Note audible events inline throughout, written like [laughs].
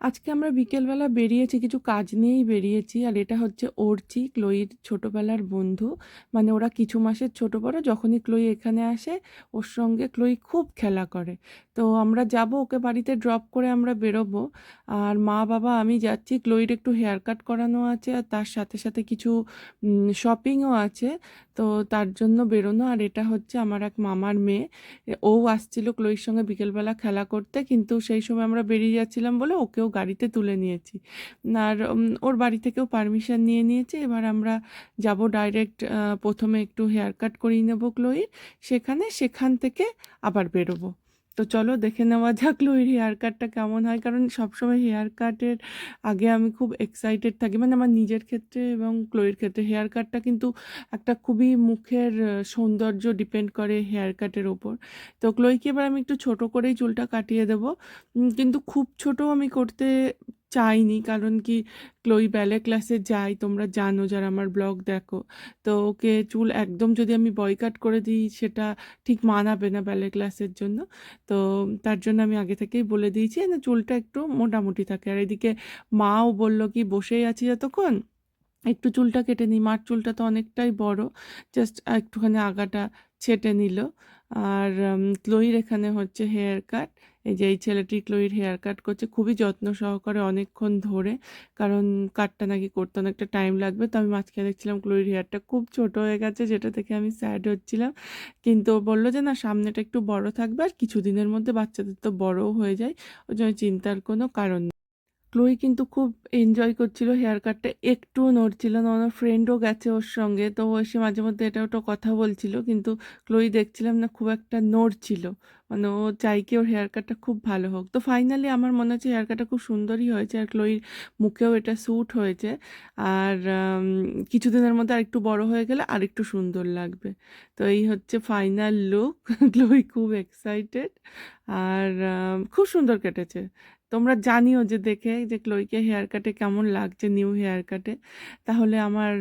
আজকে আমরা বিকেলবেলা বেরিয়েছি, কিছু কাজ নিয়েই বেরিয়েছি, আর এটা হচ্ছে অর্চি, ক্লোইর ছোটোবেলার বন্ধু। মানে ওরা কিছু মাসের ছোটো বড়, যখনই ক্লোই এখানে আসে, ওর সঙ্গে ক্লোই খুব খেলা করে। তো আমরা যাব, ওকে বাড়িতে ড্রপ করে আমরা বেরোবো। আর মা, বাবা, আমি যাচ্ছি, ক্লোইর একটু হেয়ার কাট করানো আছে, আর তার সাথে সাথে কিছু শপিংও আছে। তো তার জন্য বেরোনো, আর এটা হচ্ছে আমার এক মামার মেয়ে। ও আসছিল ক্লোইর সঙ্গে বিকেলবেলা খেলা করতে, কিন্তু সেই সময় আমরা বেরিয়ে যাচ্ছিলাম বলে ওকেও গাড়িতে তুলে নিয়েছি। আর ওর বাড়ি থেকেও পারমিশন নিয়ে নিয়েছে। এবার আমরা যাব ডাইরেক্ট প্রথমে একটু হেয়ার কাট করিয়ে নেব ক্লোইর সেখানে সেখান থেকে আবার বেরোবো। তো চলো দেখে নেওয়া যাক ক্লোইর হেয়ার কাটটা কেমন হয়। কারণ সবসময় হেয়ার কাটের আগে আমি খুব এক্সাইটেড থাকি। মানে আমার নিজের ক্ষেত্রে এবং ক্লোয়ের ক্ষেত্রে হেয়ার কাটটা কিন্তু একটা খুবই মুখের সৌন্দর্য ডিপেন্ড করে হেয়ার কাটের ওপর। তো ক্লোইকে এবার আমি একটু ছোট করেই চুলটা কাটিয়ে দেব। কিন্তু খুব ছোট আমি করতে চাইনি। কারণ কি, ক্লোই ব্যালে ক্লাসে যাই, তোমরা জানো যারা আমার ব্লগ দেখো। তো ওকে চুল একদম যদি আমি বয়কাট করে দিই, সেটা ঠিক মানাবে না ব্যালে ক্লাসের জন্য। তো তার জন্য আমি আগে থেকেই বলে দিয়েছি না চুলটা একটু মোটামুটি থাকে। আর এদিকে মাও বলল কি, বসেই আছি যতক্ষণ? একটু চুলটা কেটে নিই। মার চুলটা তো অনেকটাই বড়। জাস্ট একটুখানি আগাটা ছেটে নিল। আর ক্লোইর এখানে হচ্ছে হেয়ার কাট এই যে এই ছেলেটি ক্লোইর হেয়ার কাট করছে খুবই যত্ন সহকারে অনেকক্ষণ ধরে। কারণ কাটটা নাকি করতে অনেকটা টাইম লাগবে। তো আমি মাঝখানে দেখছিলাম ক্লোইর হেয়ারটা খুব ছোট হয়ে গেছে, যেটা থেকে আমি স্যাড হচ্ছিলাম। কিন্তু বলল যে, না, সামনেটা একটু বড় থাকবে আর কিছুদিনের মধ্যে বাচ্চাদের তো বড়ও হয়ে যায়। ওই জন্য চিন্তার কোনো কারণ নেই ক্লোই কিন্তু খুব এনজয় করছিল হেয়ার কাটটা একটুও নড়ছিল না। ওনার ফ্রেন্ডও গেছে ওর সঙ্গে। তো ও এসে মাঝে মধ্যে এটা ওটা কথা বলছিল। কিন্তু ক্লোই দেখছিলাম না খুব একটা নড়ছিল। মানে ও চাই কি ওর হেয়ার কাটটা খুব ভালো হোক। তো ফাইনালি আমার মনে হচ্ছে হেয়ার কাটটা খুব সুন্দরই হয়েছে। আর ক্লোইর মুখেও এটা স্যুট হয়েছে। আর কিছুদিনের মধ্যে আরেকটু বড় হয়ে গেলে আরেকটু সুন্দর লাগবে। তো এই হচ্ছে ফাইনাল লুক ক্লোই খুব এক্সাইটেড আর খুব সুন্দর কেটেছে। তোমরা জানিও যে দেখে যে ক্লোইকে হেয়ার কাটে কেমন লাগছে নিউ হেয়ার কাটে তাহলে আমার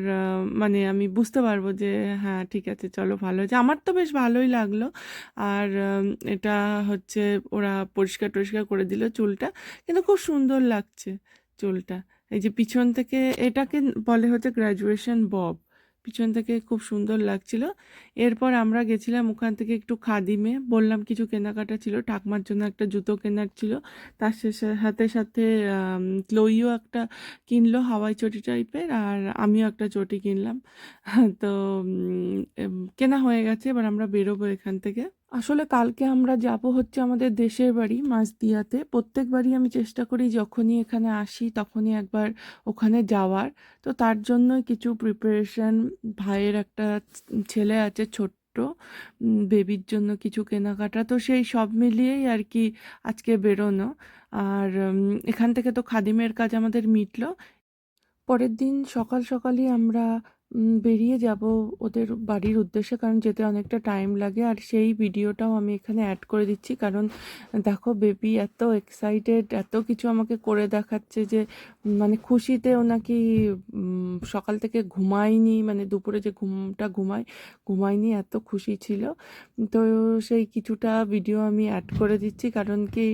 মানে আমি বুঝতে পারব যে হ্যাঁ ঠিক আছে, চলো ভালো হয়েছে। আমার তো বেশ ভালোই লাগল। আর এটা হচ্ছে ওরা পরিষ্কার টরিষ্কার করে দিল চুলটা। কিন্তু খুব সুন্দর লাগছে চুলটা। এই যে পিছন থেকে এটাকে বলে হচ্ছে গ্র্যাজুয়েশন বব পিছন থেকে খুব সুন্দর লাগছিল। এরপর আমরা গেছিলাম ওখান থেকে একটু খাদিমে। বললাম কিছু কেনাকাটা ছিল, ঠাকমার জন্য একটা জুতো কেনার ছিল। তার সাথে সাথে ক্লোইও একটা কিনলো হাওয়াই চটি টাইপের আর আমিও একটা চটি কিনলাম। [laughs] তো কেনা হয়ে গেছে, এবার আমরা বেরোবো এখান থেকে। আসলে কালকে আমরা যাব হচ্ছে আমাদের দেশের বাড়ি মাসদিয়াতে প্রত্যেকবারই আমি চেষ্টা করি যখনই এখানে আসি তখনই একবার ওখানে যাওয়ার। তো তার জন্যই কিছু প্রিপারেশন ভাইয়ের একটা ছেলে আছে ছোট্ট বেবির জন্য কিছু কেনাকাটা। তো সেই সব মিলিয়েই আর কি আজকে বেরোনো। আর এখান থেকে তো খাদিমের কাজ আমাদের মিটলো। পরের দিন সকাল সকালই আমরা বেরিয়ে যাব ওদের বাড়ির উদ্দেশ্যে, কারণ যেতে অনেকটা টাইম লাগে। আর সেই ভিডিওটাও আমি এখানে অ্যাড করে দিচ্ছি, কারণ দেখো বেবি এত এক্সাইটেড এত কিছু আমাকে করে দেখাচ্ছে যে মানে খুশিতে ও নাকি সকাল থেকে ঘুমায়নি মানে দুপুরে যে ঘুমটা ঘুমায়, ঘুমায়নি, এত খুশি ছিল। তো সেই কিছুটা ভিডিও আমি অ্যাড করে দিচ্ছি, কারণ কি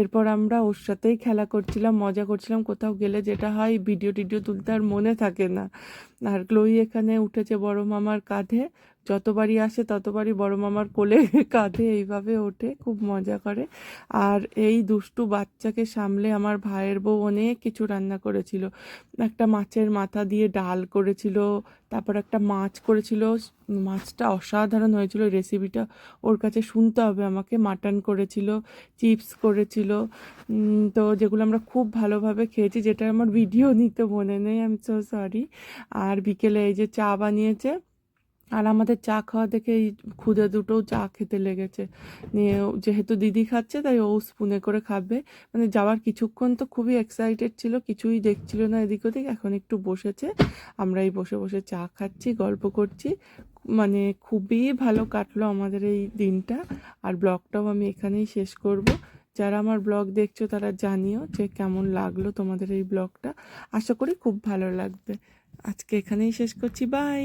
এরপর আমরা ওর সাথেই খেলা করছিলাম, মজা করছিলাম। কোথাও গেলে যেটা হয় ভিডিও টিডিও তুলতে আর মনে থাকে না। আর ক্লোই এখানে উঠেছে বড় মামার কাঁধে। যতবারই আসে ততবারই বড় মামার কোলে [laughs] কাঁধে এইভাবে ওঠে, খুব মজা করে। আর এই দুষ্টু বাচ্চাকে সামলে আমার ভাইয়ের বউ অনেক কিছু রান্না করেছিল। একটা মাছের মাথা দিয়ে ডাল করেছিল, তারপর একটা মাছ করেছিল। মাছটা অসাধারণ হয়েছিল রেসিপিটা ওর কাছে শুনতে হবে। আমাকে মাটন করেছিল, চিপস করেছিল তো যেগুলো আমরা খুব ভালোভাবে খেয়েছি, যেটা আমার ভিডিও নিতে মনে নেই আই এম সো সরি আর বিকেলে এই যে চা বানিয়েছে আর আমাদের চা খাওয়া দেখে এই ক্ষুদে দুটোও চা খেতে লেগেছে। নিয়ে যেহেতু দিদি খাচ্ছে, তাই ও স্পুনে করে খাবে। মানে যাওয়ার কিছুক্ষণ তো খুবই এক্সাইটেড ছিল, কিছুই দেখছিল না এদিক ওদিক। এখন একটু বসেছে। আমরা এই বসে বসে চা খাচ্ছি, গল্প করছি। মানে খুবই ভালো কাটলো আমাদের এই দিনটা। আর ব্লগটাও আমি এখানেই শেষ করব। যারা আমার ব্লগ দেখছ, তারা জানিও যে কেমন লাগল তোমাদের এই ব্লগটা। আশা করি খুব ভালো লাগবে। আজকে এখানেই শেষ করছি। বাই